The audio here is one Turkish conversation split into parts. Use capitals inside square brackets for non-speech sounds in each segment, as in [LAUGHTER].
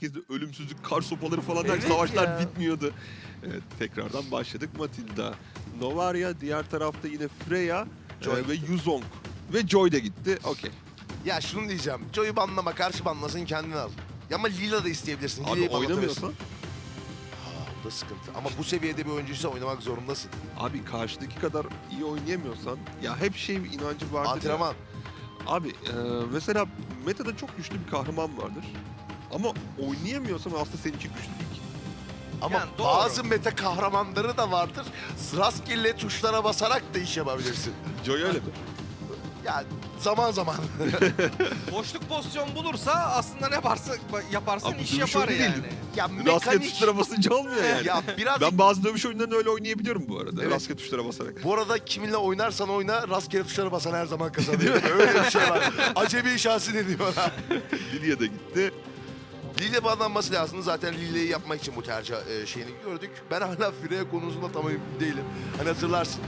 Herkeste ölümsüzlük, kar sopaları falan Evet savaşlar ya. bitmiyordu. Evet, tekrardan başladık Matilda. Novaria, diğer tarafta yine Freya Joy. e, ve Yuzong. Ve Joy da gitti. Okey. Ya şunu diyeceğim. Joy'u banlama, karşı banlasın kendini al. Ya ama Lila da isteyebilirsin. Abi Lila'yı oynamıyorsan, Ha, bu da sıkıntı. Ama bu seviyede bir oyuncuysa oynamak zorundasın. abi karşıdaki kadar iyi oynayamıyorsan, ya hep şey bir inancı vardır. ya. Antrenman. Abi e, mesela metada çok güçlü bir kahraman vardır. Ama oynayamıyorsan aslında seninki güçlü değil. Ama Yani doğru. bazı meta kahramanları da vardır. Rastgele tuşlara basarak da iş yapabilirsin. [LAUGHS] Joy öyle mi? Ya zaman zaman. [LAUGHS] Boşluk pozisyon bulursa aslında ne yaparsa yaparsan Abi iş dövüş yapar oyunu değil. yani. ya Rastgele mekanik. tuşlara basınca olmuyor yani. Ya biraz Ben bazı dövüş oyunlarını öyle oynayabiliyorum bu arada. Evet. Rastgele tuşlara basarak. Bu arada kiminle oynarsan oyna rastgele tuşlara basan her zaman [LAUGHS] kazanıyor. Öyle bir şey var. Acemi şansı ne diyorlar. Lilia da gitti. Lille bağlanması lazım. Zaten Lille'yi yapmak için bu tercih e, şeyini gördük. Ben hala Freya konusunda tam emin değilim. Hani hatırlarsın.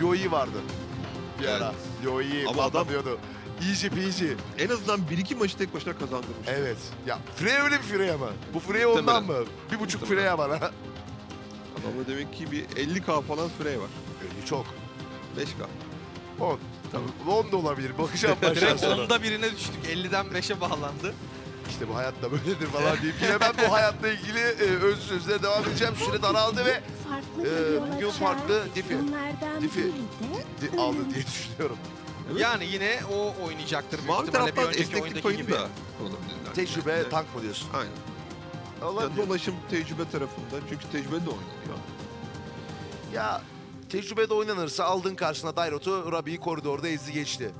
Lyoyi vardı. Bir ara. Lyoyi Ama adam- patlatıyordu. Easy peasy. En azından 1-2 maçı tek başına kazandırmış. Evet. Ya Freya öyle bir Freya mı? Bu Freya ondan mı? Bir buçuk Muhtemelen. Freya var ha. Adamda demek ki bir 50k falan Frey var. Öyle çok. 5k. 10. Tabii 10 da olabilir. Bakacağım [LAUGHS] baştan Direkt sonra. onda birine düştük. 50'den 5'e bağlandı. İşte bu hayatta böyledir falan deyip yine ben bu hayatla ilgili e, öz sözlere devam edeceğim. Süre daraldı ve farklı e, bir bugün farklı Diffie biri de di- aldı diye düşünüyorum. Evet. Yani yine o oynayacaktır büyük Mavi bir taraftan önceki esneklik oyundaki payını gibi. da kullanabilirler. Tecrübe, Evet. tank mı diyorsun? Aynen. Ya Olabilir. dolaşım tecrübe tarafında. Çünkü tecrübe de oynanıyor. Ya tecrübede oynanırsa aldığın karşısına Dairot'u Rabi'yi koridorda ezdi geçti.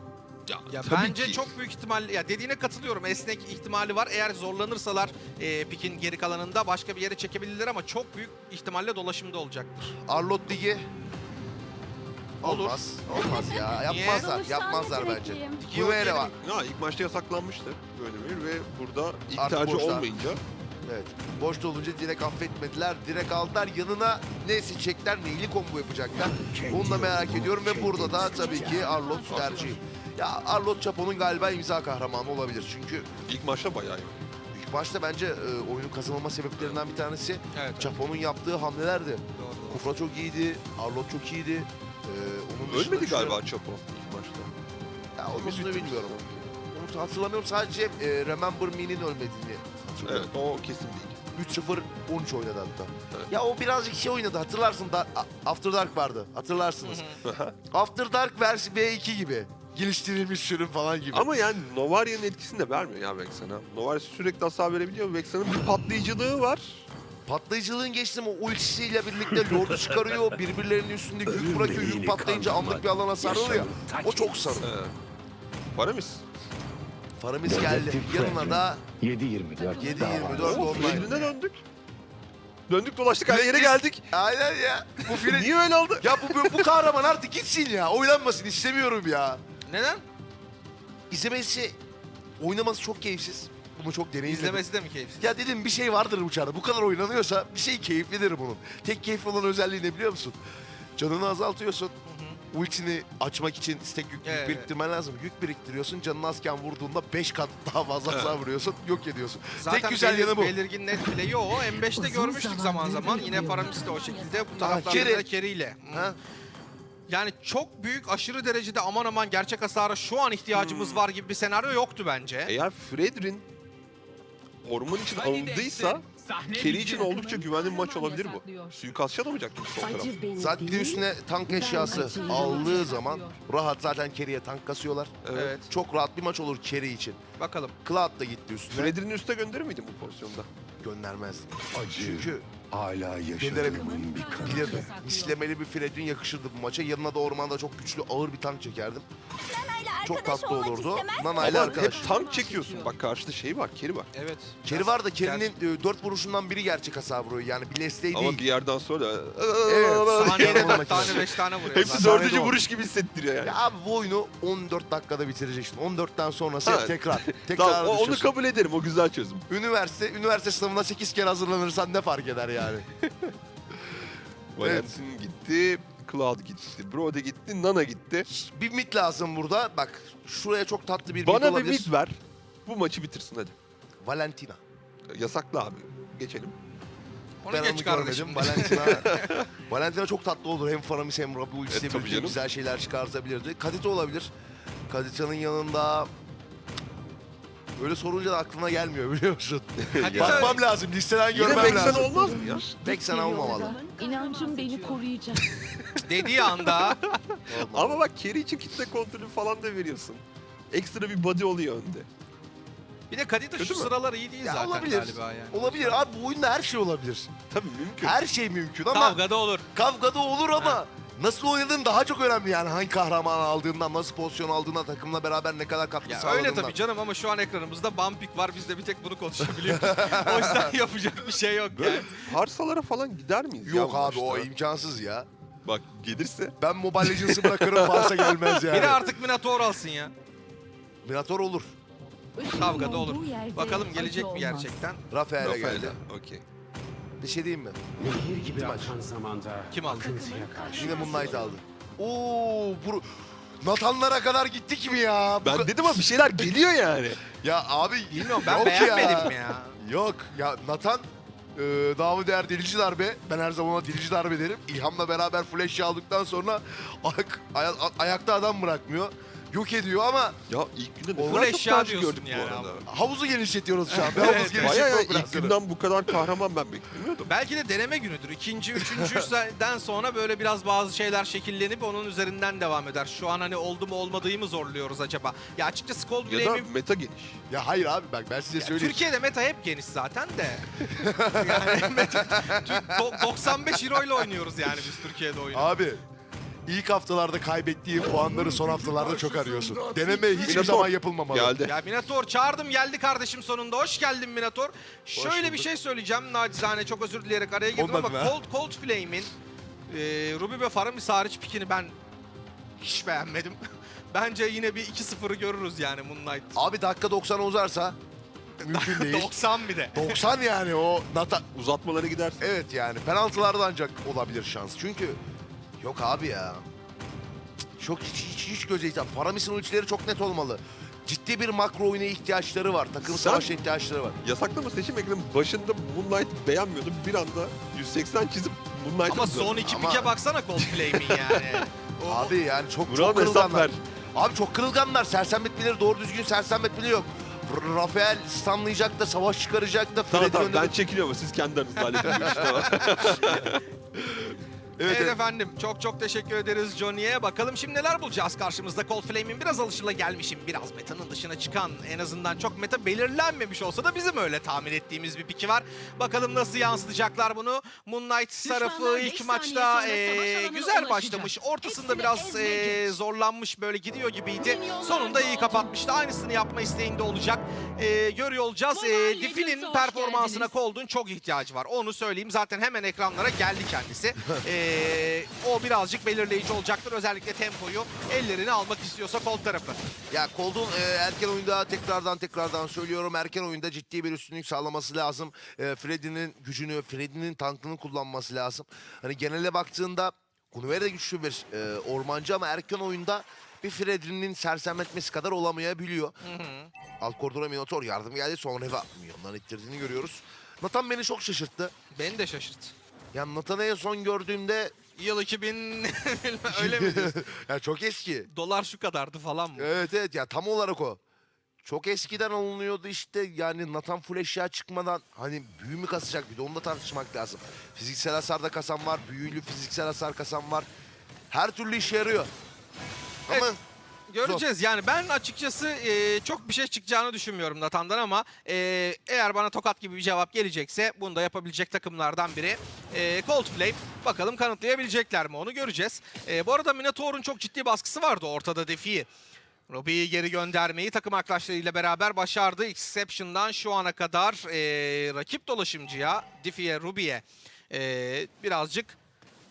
Ya, Ya tabii bence ki. çok büyük ihtimalle ya dediğine katılıyorum. Esnek ihtimali var. Eğer zorlanırsalar e, pikin geri kalanında başka bir yere çekebilirler ama çok büyük ihtimalle dolaşımda olacaktır. Arlot Ligi Olur. olmaz. Olmaz ya. [LAUGHS] Yapmazlar. Yapmazlar bence. diyelim. var. Ya ilk maçta yasaklanmıştı böyle bir ve burada ilk Artık tercih boşlar. olmayınca Evet. Boşta olunca direkt affetmediler. Direkt aldılar. Yanına ne seçecekler, neyli combo yapacaklar. Onu da merak ediyorum ve burada da tabii ki Arlot tercih. Ya Arlot Chapo'nun galiba imza kahramanı olabilir. Çünkü ilk maçta bayağı iyi. ilk başta bence e, oyunun kazanılma sebeplerinden bir tanesi Evet. Chapo'nun yaptığı hamlelerdi. Doğru. Kufra çok iyiydi, Arlot çok iyiydi. Ee, onun dışında Ölmedi düşünüyorum- galiba Chapo ilk maçta. Ya Ümit olmasını bilmiyorum. Onu hatırlamıyorum. Sadece e, Remember Me'nin ölmediğini hatırlıyorum. Evet o kesin değil. 3-0 13 oynadı hatta. Evet. Ya o birazcık şey oynadı hatırlarsın. Da, After Dark vardı. Hatırlarsınız. After Dark versi V2 gibi. Geliştirilmiş sürüm falan gibi. Ama yani Novaria'nın etkisini de vermiyor ya Vexen'a. Novaria sürekli hasar verebiliyor. Vexen'ın bir patlayıcılığı var. Patlayıcılığın geçtim o ultisiyle birlikte Lord'u çıkarıyor. Birbirlerinin üstünde yük bırakıyor. Yük patlayınca anlık bir alan hasar oluyor ya. O çok sarı. Paramis. Faramiz geldi. Yanına da 7-24. 7-24 Oo, online. Fredrin'e döndük. Döndük dolaştık her yere geldik. Aynen ya. Bu film Niye öyle oldu? Ya bu, bu, bu kahraman artık gitsin ya. Oynanmasın istemiyorum ya. Neden? İzlemesi, oynaması çok keyifsiz. Bunu çok deneyimledim. İzlemesi de mi keyifsiz? Ya dedim bir şey vardır bu çarda. Bu kadar oynanıyorsa bir şey keyiflidir bunun. Tek keyifli olan özelliği ne biliyor musun? Canını azaltıyorsun. Ultini açmak için istek yük, Evet. yük biriktirmen lazım. Yük biriktiriyorsun. Canın azken vurduğunda 5 kat daha fazla hasar vuruyorsun. Yok ediyorsun. Zaten Tek güzel belir- yanı bu. Belirgin net bile o. M5'te Uzun görmüştük zaman zaman. Yine bekliyorum. Faramis de o şekilde. Bu taraflarda da Keri ile. Ha? Yani çok büyük aşırı derecede aman aman gerçek hasara şu an ihtiyacımız Hmm. var gibi bir senaryo yoktu bence. Eğer Fredrin orman için alındıysa Kelly için oldukça güvenli bir maç olabilir bu. Suikastçı alamayacak çünkü sol taraf. Acı beni Zaten bir de değil, üstüne tank eşyası acıyı aldığı zaman rahat zaten Kerry'e tank kasıyorlar. Evet. Evet. Çok rahat bir maç olur Kerry için. Bakalım. Cloud da gitti üstüne. Fredrin'i üste gönderir miydin bu pozisyonda? Göndermez. Acı Çünkü hala yaşadığımın bir kanıtı. bilirdim. Mislemeli bir Fredrin yakışırdı bu maça. Yanına da ormanda çok güçlü ağır bir tank çekerdim. Çok tatlı olurdu. Nana ile Ama arkadaş. hep tank çekiyorsun. Bak karşıda şey var, Keri var. Evet. Kerry var da Kerry'nin e, dört vuruşundan biri gerçek hasar vuruyor. Yani bir Leslie Ama değil. bir yerden sonra Evet, Saniyede Yardım 4 tane. 5 tane vuruyor. hepsi zaten. Dördüncü vuruş gibi hissettiriyor yani. Ya abi bu oyunu 14 dakikada bitireceksin. 14'ten sonrası Ha. tekrar. [LAUGHS] Tekrar Tamam, o- onu düşüyorsun. kabul ederim. O güzel çözüm. Üniversite, üniversite sınavına 8 kere hazırlanırsan ne fark eder yani? [LAUGHS] Valentin gitti, Cloud gitti, Brode gitti, Nana gitti. bir mid lazım burada. Bak şuraya çok tatlı bir mid Bana bir olabilir. mid ver. Bu maçı bitirsin hadi. Valentina. Yasaklı abi. Geçelim. Onu ben geç onu kardeşim. görmedim. Valentina, [LAUGHS] Valentina çok tatlı olur. Hem Faramis hem Rabu ultisiyle E, tabii birlikte canım. güzel şeyler çıkartabilirdi. Kadita olabilir. Kadita'nın yanında... Öyle sorunca da aklına gelmiyor biliyor musun? [LAUGHS] Bakmam lazım. Listeden Yine görmem Vexen lazım. olmaz mı ya? Vexen olmamalı. İnancım beni koruyacak. [LAUGHS] Dediği anda Ama bak carry için kitle kontrolü falan da veriyorsun. Ekstra bir body oluyor önde. bir de Kadita şu Kötü mü? sıralar iyi değil Ya zaten olabilir. galiba yani. Olabilir abi bu oyunda her şey olabilir. Tabii mümkün. Her şey mümkün ama Kavgada olur. kavgada olur ama nasıl oynadığın daha çok önemli yani. Hangi kahraman aldığından, nasıl pozisyon aldığından, takımla beraber ne kadar katkı Ya sağladığından. öyle tabii canım ama şu an ekranımızda Bumpik var. Biz de bir tek bunu konuşabiliyoruz. [LAUGHS] o yüzden yapacak bir şey yok Böyle yani. Farsalara falan gider miyiz? ya Yok bu abi o imkansız ya. Bak gelirse. Ben Mobile Legends'ı bırakırım varsa gelmez yani. Biri artık Minotaur alsın ya. Minotaur olur. Kavgada olur. Bakalım gelecek mi gerçekten? Rafael'e. geldi. Okey. Bir şey diyeyim mi? Nehir gibi Maç. akan zamanda Kim aldı? akıntıya karşı. Yine Moonlight aldı. Oo, bu Natanlara kadar gittik mi ya? Bu Ben ka- dedim ama bir şeyler geliyor yani. [LAUGHS] Ya abi Bilmiyorum ben yok beğenmedim ya. Yok ya Nathan e, Davı Değer delici darbe. Ben her zaman ona delici darbe derim. İlham'la beraber flash aldıktan sonra ayak, aya- ayakta adam bırakmıyor. Yok ediyor ama Ya ilk günde ne Full kadar çok eşya tercih diyorsun gördük bu yani arada. havuzu genişletiyoruz şu an. [LAUGHS] Bir havuz evet. genişletme Bayağı ya ilk operasyonu. günden bu kadar kahraman ben beklemiyordum. Belki de deneme günüdür. İkinci, üçüncüden [LAUGHS] sonra böyle biraz bazı şeyler şekillenip onun üzerinden devam eder. Şu an hani oldu mu olmadığı mı zorluyoruz acaba? Ya açıkçası Cold Ya da Glame'in meta geniş. Ya hayır abi bak ben size Ya söyleyeyim. Türkiye'de meta hep geniş zaten de. [LAUGHS] yani meta, Türk- do- 95 euro ile oynuyoruz yani biz Türkiye'de oyunu. Abi ilk haftalarda kaybettiğin puanları son haftalarda çok arıyorsun. Deneme hiçbir Minotaur zaman yapılmamalı. Geldi. Ya Minator çağırdım geldi kardeşim sonunda. Hoş geldin Minator. Şöyle bir şey söyleyeceğim nacizane çok özür dileyerek araya girdim Ondan ama mı? Cold, Cold Flame'in e, Ruby ve Faramis hariç pikini ben hiç beğenmedim. [LAUGHS] Bence yine bir 2-0'ı görürüz yani Moonlight. Abi dakika 90'a uzarsa mümkün değil. [LAUGHS] 90 bir de. 90 yani o Nata Uzatmalara gider. Evet yani penaltılarda ancak olabilir şans. Çünkü yok abi ya. Çok hiç hiç, hiç göze hitap. Faramis'in ultileri çok net olmalı. Ciddi bir makro oyuna ihtiyaçları var. Takım Sen- savaşa ihtiyaçları var. Yasaklama seçim ekranının başında Moonlight beğenmiyordum. Bir anda 180 çizip Moonlight'ı Ama son iki Ama- pike baksana Cold Flame'in yani. [LAUGHS] O- Abi yani çok Burak'ın çok hesap kırılganlar. ver. Abi çok kırılganlar. Sersemletmeleri doğru düzgün sersemletmeleri yok. R- Rafael stunlayacak da savaş çıkaracak da Tamam Fred'in tamam önünde- ben çekiliyorum siz kendi aranızda halledin bu işi tamam. [LAUGHS] Evet, Evet, efendim çok çok teşekkür ederiz Johnny'ye. Bakalım şimdi neler bulacağız karşımızda. Cold Flame'in biraz alışılagelmişim, biraz metanın dışına çıkan, en azından çok meta belirlenmemiş olsa da bizim öyle tahmin ettiğimiz bir piki var. Bakalım nasıl yansıtacaklar bunu. Moonlight tarafı ilk maçta alanına güzel başlamış. Ortasında Hepsini biraz eee, zorlanmış böyle gidiyor gibiydi. Sonunda iyi kapatmıştı. Aynısını yapma isteğinde olacak. Eee, görüyor olacağız. Diffie'nin hoş performansına. Cold'un çok ihtiyacı var. Onu söyleyeyim. Zaten hemen ekranlara geldi kendisi. [LAUGHS] Eee, o birazcık belirleyici olacaktır. Özellikle tempoyu ellerine almak istiyorsa Cold tarafı. Ya Cold'un e, erken oyunda tekrardan tekrardan söylüyorum erken oyunda ciddi bir üstünlük sağlaması lazım. E, Freddy'nin gücünü, Freddy'nin tankını kullanması lazım. Hani genele baktığında Gunver de güçlü bir e, ormancı ama erken oyunda bir Freddy'nin sersemletmesi kadar olamayabiliyor. Alt koridora Minotaur yardım geldi sonra Reva milyondan ittirdiğini görüyoruz. Nathan beni çok şaşırttı. Beni de şaşırttı. Yani Nathan'ı en son gördüğümde Yıl 2000 [LAUGHS] [LAUGHS] öyle mi diyorsun? ya çok eski. Dolar şu kadardı falan mı? Evet evet ya tam olarak o. Çok eskiden alınıyordu işte yani Nathan full eşya çıkmadan hani büyü mü kasacak bir de onu da tartışmak lazım. Fiziksel hasarda kasan var, büyülü fiziksel hasar kasan var. Her türlü işe yarıyor. Ama Evet. Göreceğiz yani ben açıkçası e, çok bir şey çıkacağını düşünmüyorum Nathan'dan ama e, eğer bana tokat gibi bir cevap gelecekse bunu da yapabilecek takımlardan biri. E, Cold Flame bakalım kanıtlayabilecekler mi onu göreceğiz. E, bu arada Minotaur'un çok ciddi baskısı vardı ortada defiyi. Robbie'yi geri göndermeyi takım arkadaşlarıyla beraber başardı. Exception'dan şu ana kadar e, rakip dolaşımcıya, Diffie'ye, Ruby'ye e, birazcık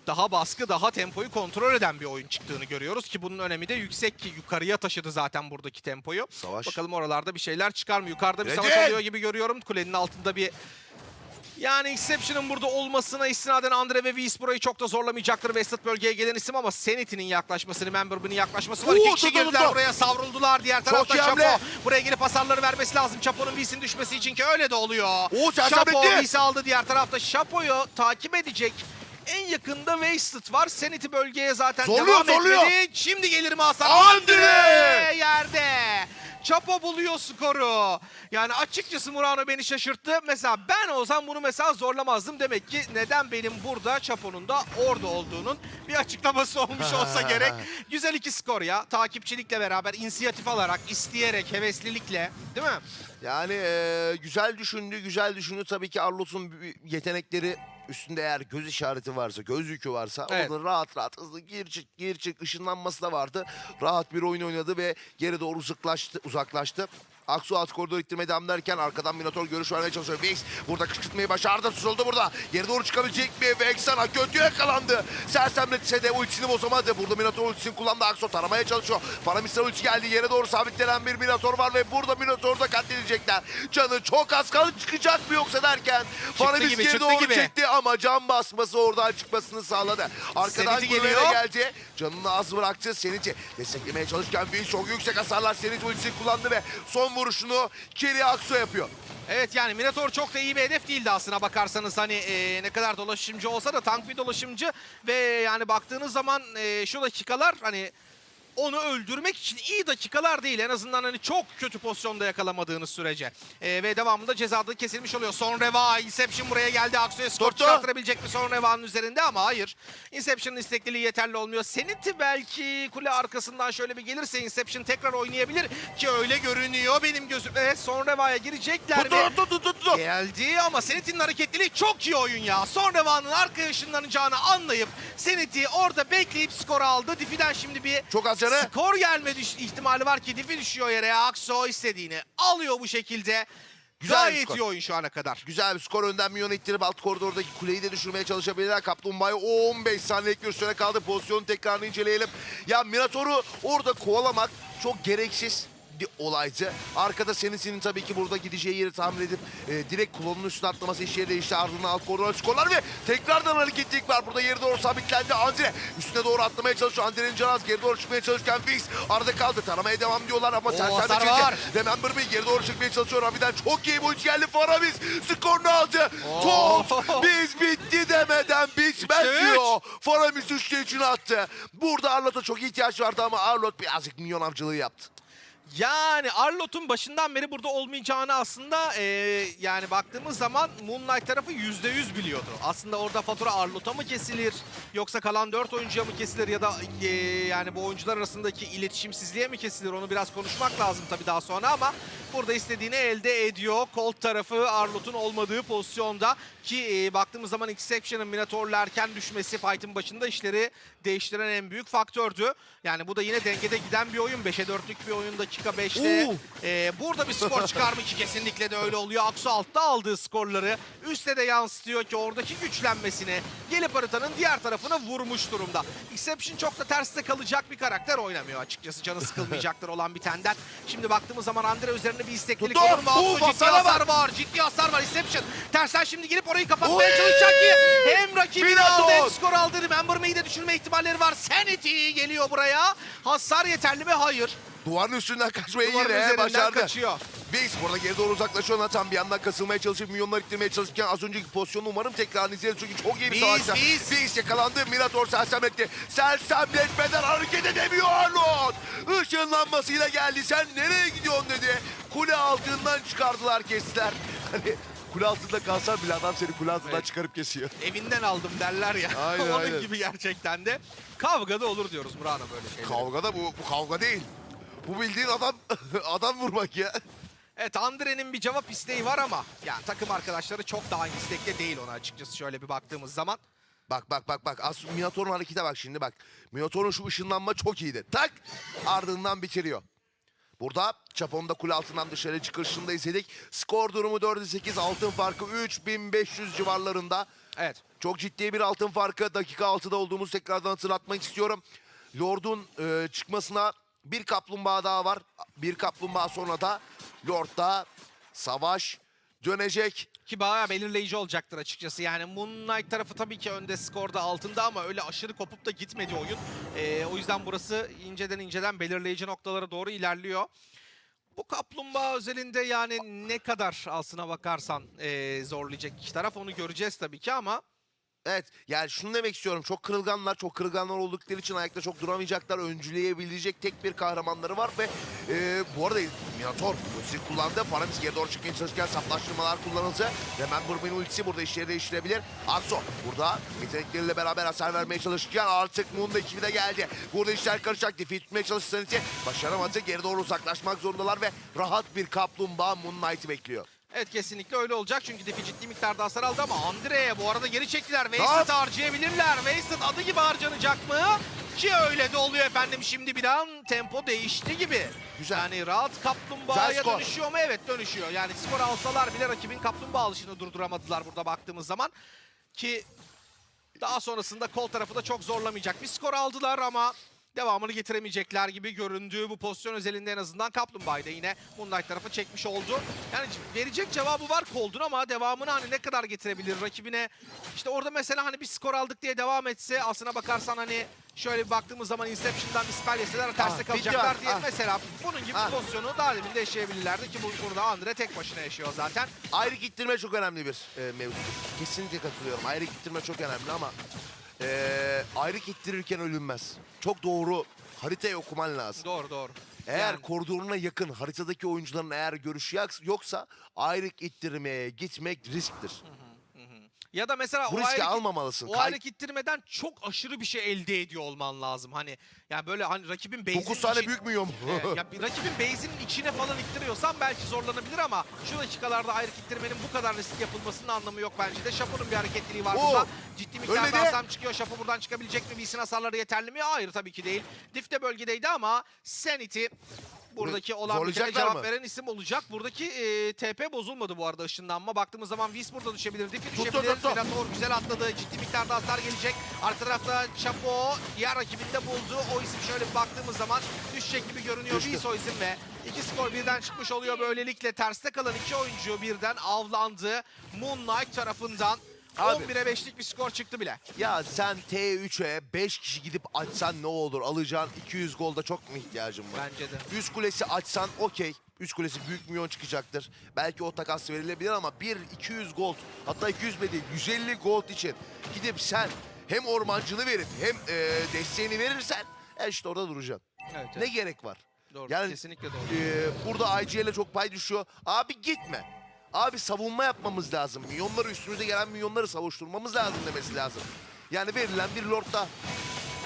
daha baskı, daha tempoyu kontrol eden bir oyun çıktığını görüyoruz ki bunun önemi de yüksek ki yukarıya taşıdı zaten buradaki tempoyu. savaş. Bakalım oralarda bir şeyler çıkar mı? Yukarıda bir Recep! savaş oluyor gibi görüyorum. Kulenin altında bir Yani Exception'ın burada olmasına istinaden Andre ve Wies burayı çok da zorlamayacaktır. Wested bölgeye gelen isim ama Sanity'nin yaklaşması, Remember'ın yaklaşması var. Oo, İki kişi dur, girdiler buraya savruldular. Diğer tarafta iyi Chapo. hamle. Buraya gelip hasarları vermesi lazım. Chapo'nun Wies'in düşmesi için ki öyle de oluyor. Oo, Chapo sersemletti. Wies'i aldı diğer tarafta. Chapo'yu takip edecek en yakında Wasted var. Sanity bölgeye zaten Zorluyor, devam zorluyor. etmedi. Şimdi gelir mi hasar? Andre! yerde. Chapo buluyor skoru. Yani açıkçası Murano beni şaşırttı. Mesela ben olsam bunu mesela zorlamazdım. Demek ki neden benim burada Chapo'nun da orada olduğunun bir açıklaması olmuş [LAUGHS] olsa gerek. Güzel iki skor ya. Takipçilikle beraber inisiyatif alarak, isteyerek, heveslilikle değil mi? Yani eee, güzel düşündü, güzel düşündü. Tabii ki Arlos'un yetenekleri üstünde eğer göz işareti varsa, göz yükü varsa Evet. orada rahat rahat hızlı gir çık gir çık ışınlanması da vardı. Rahat bir oyun oynadı ve geri doğru uzaklaştı. uzaklaştı. Aksu alt koridor ittirmeye devam derken arkadan Minotaur görüş vermeye çalışıyor. Vex burada kışkırtmayı başardı. Tutuldu burada. Geri doğru çıkabilecek mi? Vex'ana kötü yakalandı. Sersemletse de ultisini bozamadı. Burada Minotaur ultisini kullandı. Aksu taramaya çalışıyor. Paramistra ulti geldi. Yere doğru sabitlenen bir Minotaur var ve burada Minotaur'u da katledilecekler. Canı çok az kaldı. Çıkacak mı yoksa derken Paramis geri doğru gibi. çekti ama can basması oradan çıkmasını sağladı. Arkadan geliyor. geldi. Canını az bıraktı. Senici desteklemeye çalışırken Will çok yüksek hasarlar Senici ultisini kullandı ve son vuruşunu Kiri Aksu yapıyor. Evet yani Minotaur çok da iyi bir hedef değildi aslına bakarsanız hani e, ne kadar dolaşımcı olsa da tank bir dolaşımcı ve yani baktığınız zaman e, şu dakikalar hani onu öldürmek için iyi dakikalar değil. En azından hani çok kötü pozisyonda yakalamadığınız sürece. E, ve devamında cezada kesilmiş oluyor. Son Reva, Inception buraya geldi. Aksu'ya skor Tuttu. çıkartabilecek mi Son Reva'nın üzerinde ama hayır. Inception'ın istekliliği yeterli olmuyor. Seniti belki kule arkasından şöyle bir gelirse Inception tekrar oynayabilir ki öyle görünüyor benim gözümde. Evet, Son Reva'ya girecekler? Tuttu tuttu tuttu tuttu. Geldi ama Senit'in hareketliliği çok iyi oyun ya. Son Reva'nın arka ışınlanacağını anlayıp Senit'i orada bekleyip skor aldı. Diffie'den şimdi bir Çok az canı. skor gelme düş- ihtimali var ki Diffie düşüyor yere. Akso istediğini alıyor bu şekilde. Güzel Gayet iyi oyun şu ana kadar. Güzel bir skor önden Minyon'u ittirip alt koridordaki kuleyi de düşürmeye çalışabilirler. Kaplumbağa'ya 15 saniyelik bir süre kaldı. Pozisyonu tekrarını inceleyelim. Ya Minotaur'u orada kovalamak çok gereksiz bir olaydı. Arkada Senisi'nin tabii ki burada gideceği yeri tahmin edip e, direkt klonun üstüne atlaması iş yeri değişti. Ardından alt koridora skorlar ve tekrardan hareketlilik var. Burada yeri doğru sabitlendi. Andre üstüne doğru atlamaya çalışıyor. Andre'nin canı az geri doğru çıkmaya çalışırken Fix arada kaldı. Taramaya devam diyorlar ama hasar çekti. Remember bir geri doğru çıkmaya çalışıyor. Harbiden çok iyi bu iş geldi. Faramis skorunu aldı. Top biz bitti demeden bitmez üç. diyor. Faramis 3'te 3'ünü attı. Burada Arlot'a çok ihtiyaç vardı ama Arlot birazcık minyon avcılığı yaptı. Yani Arlot'un başından beri burada olmayacağını aslında e, yani baktığımız zaman Moonlight tarafı %100 biliyordu. Aslında orada fatura Arlot'a mı kesilir yoksa kalan 4 oyuncuya mı kesilir ya da e, yani bu oyuncular arasındaki iletişimsizliğe mi kesilir onu biraz konuşmak lazım tabii daha sonra ama burada istediğini elde ediyor. Colt tarafı Arlot'un olmadığı pozisyonda ki e, baktığımız zaman Exception'ın Minotaur'la erken düşmesi fight'ın başında işleri değiştiren en büyük faktördü. Yani bu da yine dengede giden bir oyun. 5'e 4'lük bir oyun dakika 5'te. Oo. Ee, burada bir skor [LAUGHS] çıkar mı ki kesinlikle de öyle oluyor. Aksu altta aldığı skorları üste de yansıtıyor ki oradaki güçlenmesini gelip haritanın diğer tarafına vurmuş durumda. Exception çok da terste kalacak bir karakter oynamıyor açıkçası. Canı sıkılmayacaktır olan bitenden. Şimdi baktığımız zaman Andre üzerine bir isteklilik Tuttu. Oo, Aksu ciddi hasara bak. hasar var. Ciddi hasar var. Exception tersten şimdi gelip orayı kapatmaya Oy! çalışacak ki hem rakibini aldı hem skor aldı. Remember Me'yi de düşürme ihtimalleri var. Sanity geliyor buraya. Hasar yeterli mi? Hayır. Duvarın üstünden kaçmayı Duvarın yine başardı. kaçıyor. Vex burada geri doğru uzaklaşıyor. Nathan bir yandan kasılmaya çalışıp milyonlar ittirmeye çalışırken az önceki pozisyonu umarım tekrar izleriz. Çünkü çok iyi bir Biz, savaşta. biz. Vex yakalandı. Minotaur sersemletti. Sersemletmeden hareket edemiyor Arnold. Işınlanmasıyla geldi. Sen nereye gidiyorsun dedi. Kule altından çıkardılar kestiler. [LAUGHS] Hani kule altında kalsan bile adam seni kule altından Evet. çıkarıp kesiyor. evinden aldım derler ya. Aynen, [LAUGHS] Onun aynen. gibi gerçekten de. Kavgada olur diyoruz Murano böyle şeyler. Kavgada bu, bu kavga değil. Bu bildiğin adam [LAUGHS] adam vurmak ya. Evet Andre'nin bir cevap isteği var ama ya takım arkadaşları çok da aynı istekte değil ona açıkçası şöyle bir baktığımız zaman. Bak bak bak bak. As Minotaur'un harekete bak şimdi bak. Minotaur'un şu ışınlanma çok iyiydi. Tak ardından bitiriyor. Burada Çapon'da kule altından dışarı çıkışında izledik. Skor durumu 4'e 8 altın farkı 3500 civarlarında. Evet. Çok ciddi bir altın farkı. Dakika 6'da olduğumuz tekrardan hatırlatmak istiyorum. Lord'un e, çıkmasına bir kaplumbağa daha var. Bir kaplumbağa sonra da Lord'da savaş dönecek. Ki bayağı belirleyici olacaktır açıkçası. Yani Moon Knight tarafı tabii ki önde skorda altında ama öyle aşırı kopup da gitmedi oyun. Ee, o yüzden burası inceden inceden belirleyici noktalara doğru ilerliyor. Bu kaplumbağa özelinde yani ne kadar aslına bakarsan ee, zorlayacak iki taraf onu göreceğiz tabii ki ama Evet yani şunu demek istiyorum. Çok kırılganlar, çok kırılganlar oldukları için ayakta çok duramayacaklar. Öncüleyebilecek tek bir kahramanları var ve e, bu arada Minator ultisi kullandı. Faramis geri doğru çıkmaya çalışırken saplaştırmalar kullanıldı. Hemen Burmin ultisi burada işleri değiştirebilir. Akso burada yetenekleriyle beraber hasar vermeye çalışırken artık Moon'da ekibi de geldi. Burada işler karışacak. Defeat tutmaya çalıştı Sanity. Başaramadı. Geri doğru uzaklaşmak zorundalar ve rahat bir kaplumbağa Moon Knight'ı bekliyor. Evet kesinlikle öyle olacak çünkü Defi ciddi miktarda hasar aldı ama Andre'ye bu arada geri çektiler. Wasted harcayabilirler. Wasted adı gibi harcanacak mı? Ki öyle de oluyor efendim şimdi bir an tempo değişti gibi. Güzel. Yani rahat kaplumbağaya dönüşüyor mu? Evet dönüşüyor. Yani skor alsalar bile rakibin kaplumbağa alışını durduramadılar burada baktığımız zaman. Ki daha sonrasında kol tarafı da çok zorlamayacak. Bir skor aldılar ama devamını getiremeyecekler gibi göründüğü bu pozisyon özelinde en azından Kaplumbağa'yı da yine Moonlight tarafı çekmiş oldu. Yani verecek cevabı var Cold'un ama devamını hani ne kadar getirebilir rakibine. İşte orada mesela hani bir skor aldık diye devam etse aslına bakarsan hani şöyle bir baktığımız zaman Inception'dan bir spell yeseler terste Ah, kalacaklar bitti diye ah. mesela bunun gibi Ah. pozisyonu daha demin de yaşayabilirlerdi ki bu, burada Andre tek başına yaşıyor zaten. Ayrı gittirme çok önemli bir e, mevzu. Kesinlikle katılıyorum. Ayrı gittirme çok önemli ama e, ayrı gittirirken ölünmez. Çok doğru haritayı okuman lazım. Doğru doğru. Eğer Yani- koridoruna yakın haritadaki oyuncuların eğer görüşü yoksa ayrı ittirmeye gitmek risktir. Ya da mesela Bu o riski almamalısın. O Kay- ittirmeden çok aşırı bir şey elde ediyor olman lazım. Hani yani böyle hani rakibin base'in 9 tane içi- büyük müyüm? Evet, [LAUGHS] ya bir rakibin base'inin içine falan ittiriyorsan belki zorlanabilir ama şu dakikalarda ayrı ittirmenin bu kadar risk yapılmasının anlamı yok bence de. Şapo'nun bir hareketliliği var Oo, burada. Ciddi miktarda ölmedi. hasar çıkıyor. Şapo buradan çıkabilecek mi? Bilsin hasarları yeterli mi? Hayır tabii ki değil. Diff de bölgedeydi ama Sanity buradaki olan bitene cevap mı? veren isim olacak. Buradaki e, TP bozulmadı bu arada ışınlanma. Baktığımız zaman Whis burada düşebilir. Tuttu, düşebilir. Minotaur güzel atladı. Ciddi miktarda hasar gelecek. Arka tarafta Chapo diğer rakibinde buldu. O isim şöyle bir baktığımız zaman düşecek gibi görünüyor. Whis o isim ve iki skor birden çıkmış oluyor. Böylelikle terste kalan iki oyuncu birden avlandı. Moonlight tarafından. Abi. 11'e 5'lik bir skor çıktı bile. ya sen T3'e 5 kişi gidip açsan ne olur? Alacağın 200 golda çok mu ihtiyacın var? Bence de. Üst kulesi açsan okey. Üst kulesi büyük milyon çıkacaktır. Belki o takas verilebilir ama 1 200 gold hatta 200 bile değil 150 gold için gidip sen hem ormancını verip hem e, desteğini verirsen e işte orada duracaksın. Evet, Ne gerek var? Doğru. Yani- Kesinlikle doğru. Ee, burada IGL'e çok pay düşüyor. Abi gitme. Abi savunma yapmamız lazım. Milyonları üstümüze gelen milyonları savuşturmamız lazım demesi lazım. Yani verilen bir lordda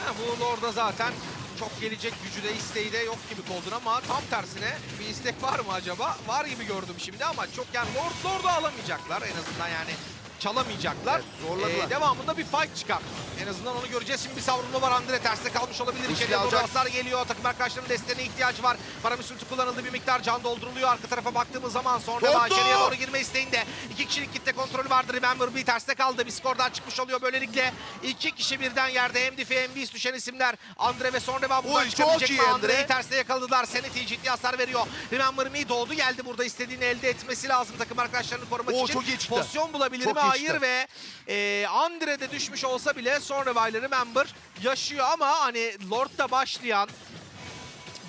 Ha, bu Lord'a zaten çok gelecek gücü de isteği de yok gibi Cold'un ama tam tersine bir istek var mı acaba? Var gibi gördüm şimdi ama çok yani Lord Lord'u alamayacaklar en azından yani çalamayacaklar. Evet, zorladılar. Ee, devamında bir fight çıkar. En azından onu göreceğiz. Şimdi bir savrulma var. Andre terste kalmış olabilir. İçeriye doğru hasar geliyor. Takım arkadaşlarının desteğine ihtiyacı var. Paramis ulti kullanıldı. Bir miktar can dolduruluyor. Arka tarafa baktığımız zaman sonra da içeriye doğru girme isteğinde. İki kişilik kitle kontrolü vardı. Remember bir terste kaldı. Bir skordan çıkmış oluyor böylelikle. iki kişi birden yerde. Hem Diffie hem Beast düşen isimler. Andre ve sonra buradan Oy, çıkabilecek mi? Andre'yi Andre. terste yakaladılar. Sanity ciddi hasar veriyor. Remember Me doğdu geldi burada istediğini elde etmesi lazım takım arkadaşlarını korumak Oo, için. çok iyi çıktı. Pozisyon bulabilir Çok mi? Hayır ve e, Andre de düşmüş olsa bile sonra Revival Remember yaşıyor ama hani Lord'da başlayan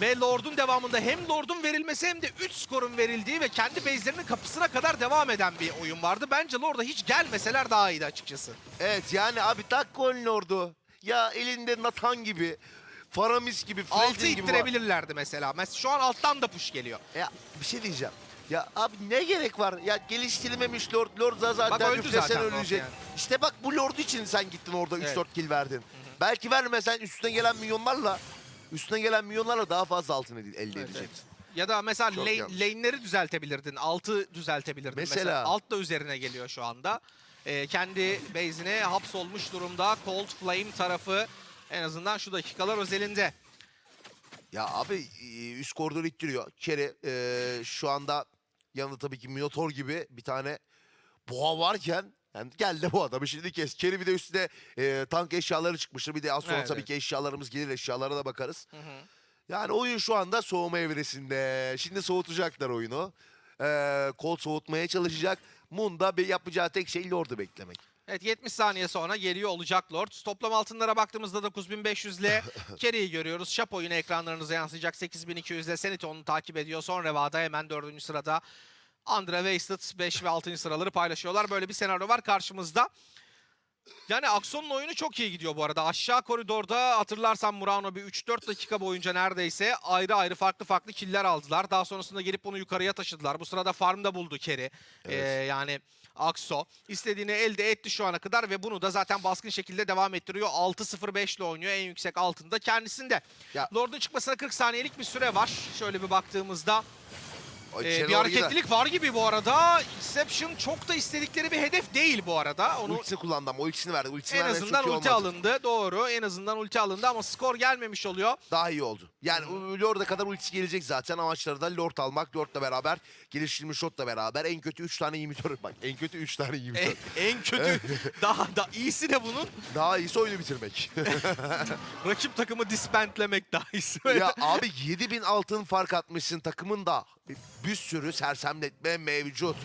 ve Lord'un devamında hem Lord'un verilmesi hem de 3 skorun verildiği ve kendi base'lerinin kapısına kadar devam eden bir oyun vardı. Bence Lord'a hiç gelmeseler daha iyiydi açıkçası. Evet yani abi tak golün ordu. Ya elinde Nathan gibi, Faramis gibi, Altı Fredrin gibi. var. ittirebilirlerdi mesela. Mesela şu an alttan da push geliyor. Ya bir şey diyeceğim. Ya abi ne gerek var? Ya geliştirilmemiş Lord. Lord zaten Bak öldü üflesen zaten ölecek. yani. İşte bak bu Lord için sen gittin orada 3-4 Evet. kill verdin. Belki vermesen üstüne gelen milyonlarla üstüne gelen milyonlarla daha fazla altın elde Evet, edeceksin. Ya da mesela Çok lane, lane'leri düzeltebilirdin. Altı düzeltebilirdin mesela. Mesela. Alt da üzerine geliyor şu anda. Ee, kendi base'ine hapsolmuş durumda. Cold Flame tarafı en azından şu dakikalar özelinde. Ya abi e, üst koridoru ittiriyor. Kerry e, şu anda yanında tabii ki Minotaur gibi bir tane boğa varken yani gel de bu adamı şimdi kes. Kerry bir de üstüne e, tank eşyaları çıkmıştır. Bir de az sonra Evet, tabii ki eşyalarımız gelir eşyalara da bakarız. Yani oyun şu anda soğuma evresinde. Şimdi soğutacaklar oyunu. Ee, Colt soğutmaya çalışacak. Moon'da bir yapacağı tek şey Lord'u beklemek. Evet 70 saniye sonra geliyor olacak Lord. Toplam altınlara baktığımızda 9500 ile [LAUGHS] Kerry'i görüyoruz. Şapo yine ekranlarınıza yansıyacak 8200 ile Senit onu takip ediyor. Son Reva'da hemen 4. sırada Andre Wasted 5 ve 6. sıraları paylaşıyorlar. Böyle bir senaryo var karşımızda. Yani Akson'un oyunu çok iyi gidiyor bu arada. Aşağı koridorda hatırlarsan Murano bir 3-4 dakika boyunca neredeyse ayrı ayrı farklı farklı killer aldılar. Daha sonrasında gelip bunu yukarıya taşıdılar. Bu sırada farmda buldu Kerry. Ee, yani Akso. istediğini elde etti şu ana kadar ve bunu da zaten baskın şekilde devam ettiriyor. 6-0-5 ile oynuyor. En yüksek altında kendisinde. Ya- Lord'un çıkmasına 40 saniyelik bir süre var. Şöyle bir baktığımızda ee, bir hareketlilik var gibi bu arada. Inception çok da istedikleri bir hedef değil bu arada. Onu Ultisini kullandı ama ultisini verdi. Ultisini en azından ulti olmadı. alındı. Doğru. En azından ulti alındı ama skor gelmemiş oluyor. Daha iyi oldu. Yani Lord'a kadar ultisi gelecek zaten. Amaçları da Lord almak. Lord'la beraber geliştirilmiş shot'la beraber en kötü 3 tane imitör. Bak en kötü 3 tane En, imitör. [LAUGHS] en kötü [LAUGHS] daha da iyisi de bunun Daha iyisi oyunu bitirmek. [LAUGHS] rakip takımı dispentlemek daha iyisi. ya abi 7000 altın fark atmışsın takımın da bir sürü sersemletme mevcut.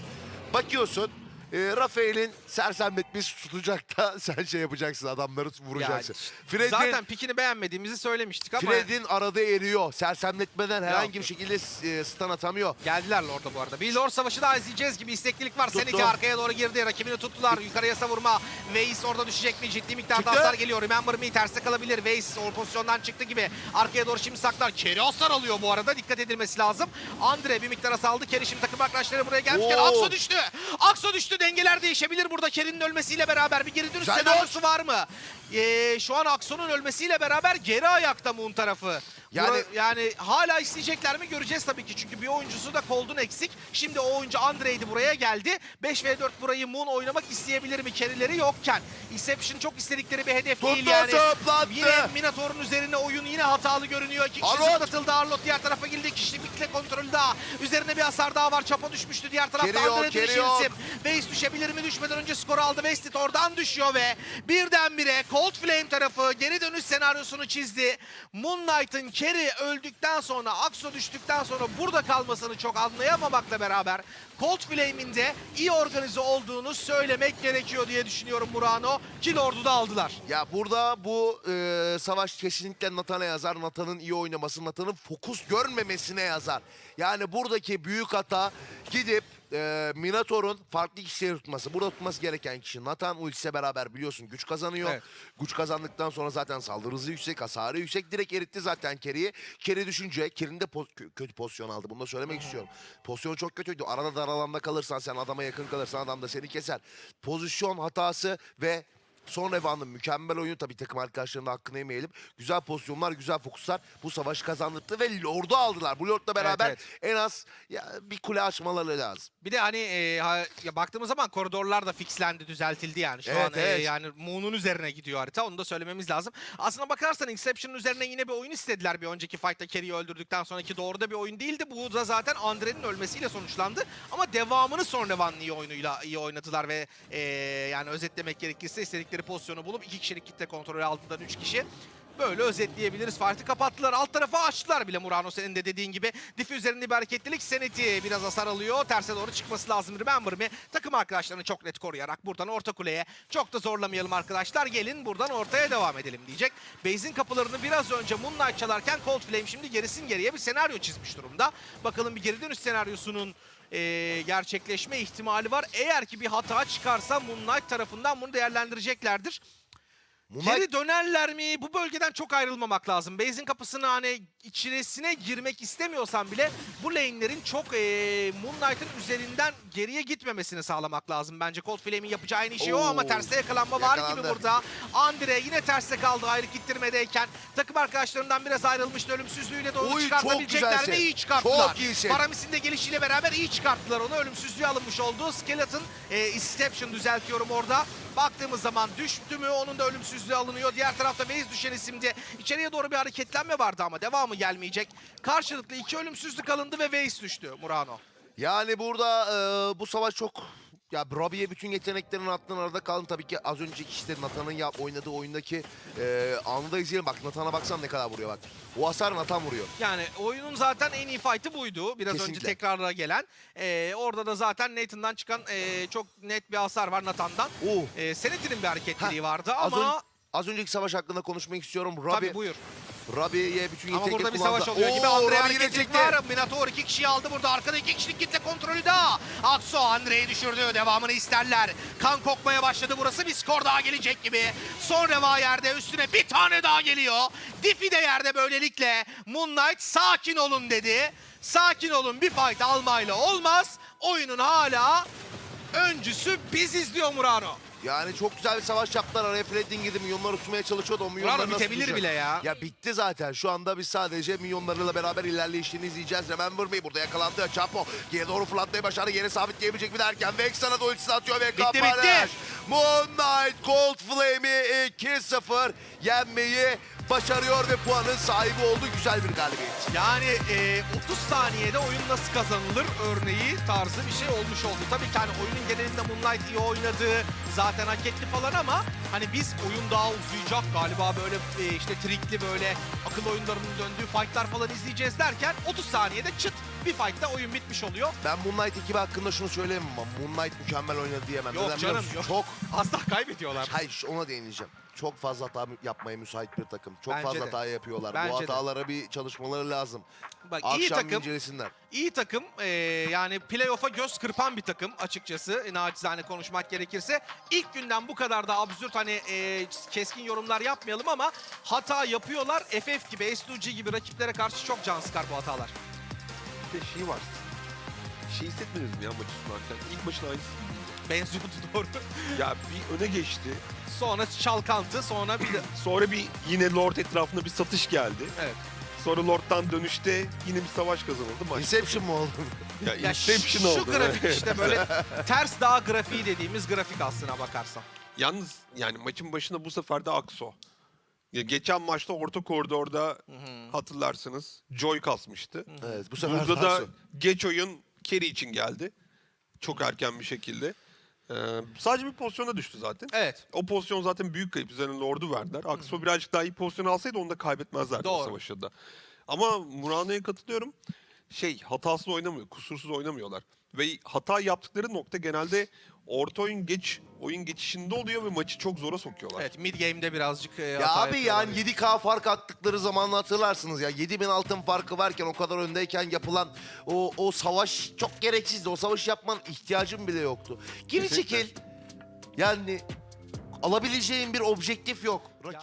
Bakıyorsun e, Rafael'in sersemletmesi tutacak da [LAUGHS] sen şey yapacaksın adamları vuracaksın. Fred'in Zaten pikini beğenmediğimizi söylemiştik ama Fred'in arada eriyor. Sersemletmeden herhangi bir şekilde e, stun atamıyor. geldiler Lord'a bu arada. Bir Lord savaşı daha izleyeceğiz gibi isteklilik var. Tuttu. Seneki arkaya doğru girdi. Rakibini tuttular. Yukarıya savurma. Weiss orada düşecek mi? Ciddi miktarda hasar geliyor. Remember me terste kalabilir. Weiss o pozisyondan çıktı gibi. Arkaya doğru şimdi saklar. Kerry hasar alıyor bu arada. Dikkat edilmesi lazım. Andre bir miktar hasar aldı. Kerry şimdi takım arkadaşları buraya gelmişken Oo. Akso düştü. Akso düştü. Dengeler değişebilir burada Kerry'nin ölmesiyle beraber. Bir geri dönüş senaryosu var mı? Ee, şu an Akso'nun ölmesiyle beraber geri ayakta Moon tarafı. Yani- Yani yani hala isteyecekler mi göreceğiz tabii ki. Çünkü bir oyuncusu da Cold'un eksik. Şimdi o oyuncu Andre'ydi buraya geldi. 5v4 burayı Moon oynamak isteyebilir mi kerileri yokken? Inception çok istedikleri bir hedef değil Tuttu yani. zıplattı. Yine Minotaur'un üzerine oyun yine hatalı görünüyor. İki kişi zıplatıldı. Arlott diğer tarafa girdi. Kişilikle kontrolü daha. Üzerine bir hasar daha var. Çapa düşmüştü. Diğer tarafta Keri yok, Andre keri dönüş yok. isim. Waze düşebilir mi? Düşmeden önce skoru aldı. Wasted oradan düşüyor ve birdenbire Cold Flame tarafı geri dönüş senaryosunu çizdi. Moon Knight'ın Kerry öldükten sonra, Akso düştükten sonra burada kalmasını çok anlayamamakla beraber Cold Flame'in de iyi organize olduğunu söylemek gerekiyor diye düşünüyorum Murano. Ki Lord'u da aldılar. Ya burada bu e, savaş kesinlikle Nathan'a yazar. Nathan'ın iyi oynaması, Nathan'ın fokus görmemesine yazar. Yani buradaki büyük hata gidip e, Minotaur'un farklı kişileri tutması. Burada tutması gereken kişi Nathan ultisiyle beraber biliyorsun güç kazanıyor. Evet. Güç kazandıktan sonra zaten saldırı hızı yüksek, hasarı yüksek. Direkt eritti zaten Kerry'i. Kerry düşünce Kerry'nin de poz- kö- kötü pozisyon aldı. Bunu da söylemek istiyorum. Pozisyonu çok kötüydü. Arada dar alanda kalırsan sen adama yakın kalırsan adam da seni keser. Pozisyon hatası ve Son Evan'ın mükemmel oyunu tabii takım arkadaşlarının da hakkını yemeyelim. Güzel pozisyonlar, güzel fokuslar bu savaşı kazandırdı ve Lord'u aldılar. Bu Lord'la beraber evet. en az ya, bir kule açmaları lazım. Bir de hani e, ha- ya baktığımız zaman koridorlar da fixlendi, düzeltildi yani. Şu Evet, an e, evet. yani Moon'un üzerine gidiyor harita. Onu da söylememiz lazım. Aslına bakarsan Inception'ın üzerine yine bir oyun istediler bir önceki fight'ta Kerry'i öldürdükten sonraki doğru da bir oyun değildi. Bu da zaten Andre'nin ölmesiyle sonuçlandı. Ama devamını son Revan'ın iyi oyunuyla iyi oynadılar ve e, yani özetlemek gerekirse istedikleri pozisyonu bulup iki kişilik kitle kontrolü altından üç kişi Böyle özetleyebiliriz. Fight'ı kapattılar. Alt tarafı açtılar bile Murano senin de dediğin gibi. Difi üzerinde bir hareketlilik. Seneti biraz hasar alıyor. Terse doğru çıkması lazım. Remember mi? Takım arkadaşlarını çok net koruyarak buradan orta kuleye çok da zorlamayalım arkadaşlar. Gelin buradan ortaya devam edelim diyecek. Base'in kapılarını biraz önce Moonlight çalarken Cold Flame şimdi gerisin geriye bir senaryo çizmiş durumda. Bakalım bir geri dönüş senaryosunun eee, gerçekleşme ihtimali var. Eğer ki bir hata çıkarsa Moonlight tarafından bunu değerlendireceklerdir. Bunlar Geri dönerler mi? Bu bölgeden çok ayrılmamak lazım. Base'in kapısını hani içerisine girmek istemiyorsan bile bu lane'lerin çok eee Moonlight'ın üzerinden geriye gitmemesini sağlamak lazım. Bence Cold Flame'in yapacağı aynı şey o ama Oo, terste yakalanma var gibi yakalandı. burada. Andre yine terste kaldı ayrı gittirmedeyken. Takım arkadaşlarından biraz ayrılmıştı. Ölümsüzlüğüyle de onu Oy, çıkartabilecekler mi? güzelsin. İyi çıkarttılar. Çok iyisin. Paramis'in de gelişiyle beraber iyi çıkarttılar onu. Ölümsüzlüğe alınmış oldu. Skeleton e, Inception düzeltiyorum orada. Baktığımız zaman düştü mü onun da ölümsüzlüğü alınıyor. Diğer tarafta Waze düşen isimde içeriye doğru bir hareketlenme vardı ama devamı gelmeyecek. Karşılıklı iki ölümsüzlük alındı ve Waze düştü Murano. Yani burada e, bu savaş çok Ya Robbie'ye bütün yeteneklerini attığın arada kalın tabii ki az önceki işte Nathan'ın yap oynadığı oyundaki e, anı da izleyelim. Bak Nathan'a baksan ne kadar vuruyor bak. O hasar Nathan vuruyor. Yani oyunun zaten en iyi fight'ı buydu. Biraz önce Kesinlikle. tekrarlara gelen. Ee, orada da zaten Nathan'dan çıkan ee, çok net bir hasar var Nathan'dan. Oh. Ee, Senet'in bir hareketliliği Ha, vardı Az, ama... ön- az önceki savaş hakkında konuşmak istiyorum. Robbie, Tabii buyur. Robbie'ye bütün Ama yetenekleri burada bir savaş oluyor gibi. Andre hareketlilik var. Minator iki kişiyi aldı burada. Arkada iki kişilik kitle kontrolü daha. Akso Andre'yi düşürdü. Devamını isterler. Kan kokmaya başladı burası. Bir skor daha gelecek gibi. Son reva yerde üstüne bir tane daha geliyor. Diffie de yerde böylelikle. Moonlight sakin olun dedi. Sakin olun bir fight almayla olmaz. Oyunun hala öncüsü biziz diyor Murano. Yani çok güzel bir savaş yaptılar. Araya Fred'in gidip milyonları tutmaya çalışıyordu. O milyonları Murano nasıl bitebilir tutacak? bile ya. Ya bitti zaten. Şu anda biz sadece milyonlarıyla beraber ilerleyişini izleyeceğiz. Remember me burada yakalandı. Chapo geri doğru fırlatmayı başardı. Yere sabitleyebilecek mi derken Vexan'a da ultisini atıyor ve Bitti, kapanış. bitti. Moon Knight Cold Flame'i 2-0 yenmeyi başarıyor ve puanın sahibi oldu. Güzel bir galibiyet. Yani e, 30 saniyede oyun nasıl kazanılır örneği tarzı bir şey olmuş oldu. Tabii ki hani oyunun genelinde Moonlight iyi oynadı, zaten hak etti falan ama hani biz oyun daha uzayacak galiba böyle e, işte trikli böyle akıl oyunlarının döndüğü fightlar falan izleyeceğiz derken 30 saniyede çıt bir fightta oyun bitmiş oluyor. Ben Moonlight ekibi hakkında şunu söyleyemem ama Moonlight mükemmel oynadı diyemem. Yok Neden biliyor canım, musun? yok. Çok Asla kaybediyorlar. Hayır ona değineceğim. Çok fazla hata yapmaya müsait bir takım. Çok Bence fazla de. hata yapıyorlar. Bence Bu de. hatalara bir çalışmaları lazım. Bak Akşam iyi takım, incelesinler. iyi takım e, yani playoff'a göz kırpan bir takım açıkçası e, naçizane konuşmak gerekirse. ilk günden bu kadar da absürt hani e, keskin yorumlar yapmayalım ama hata yapıyorlar. FF gibi, S2G gibi rakiplere karşı çok can sıkar bu hatalar. Bir de şey var. Şey hissetmediniz mi ya maçı sunarken? İlk maçın aynısı. Benziyordu [LAUGHS] doğru. Ya bir öne geçti. Sonra çalkantı, sonra bir de... [CLEARS THROAT] Sonra bir yine Lord etrafında bir satış geldi. Evet. Sonra Lord'dan dönüşte yine bir savaş kazanıldı. Maç. Inception mu oldu? Ya, Ya Inception şu oldu. grafik işte böyle ters dağ grafiği dediğimiz grafik aslına bakarsan. Yalnız yani maçın başında bu sefer de Akso. Ya geçen maçta orta koridorda hatırlarsınız Joy kasmıştı. evet bu sefer Burada da geç oyun Kerry için geldi. Çok erken bir şekilde. Ee, sadece bir pozisyona düştü zaten. Evet. O pozisyon zaten büyük kayıp. Üzerine Lord'u verdiler. Akso birazcık daha iyi pozisyon alsaydı onu da kaybetmezlerdi Doğru. savaşta da. Ama Murano'ya katılıyorum. Şey hatasız oynamıyor, kusursuz oynamıyorlar. Ve hata yaptıkları nokta genelde orta oyun geç oyun geçişinde oluyor ve maçı çok zora sokuyorlar. Evet mid game'de birazcık e, Ya hata abi yapıyorlar. yani 7K fark attıkları zamanı hatırlarsınız ya. 7000 altın farkı varken o kadar öndeyken yapılan o o savaş çok gereksizdi. O savaşı yapman ihtiyacın bile yoktu. Geri Kesinlikle. çekil. Yani alabileceğin bir objektif yok. Rakip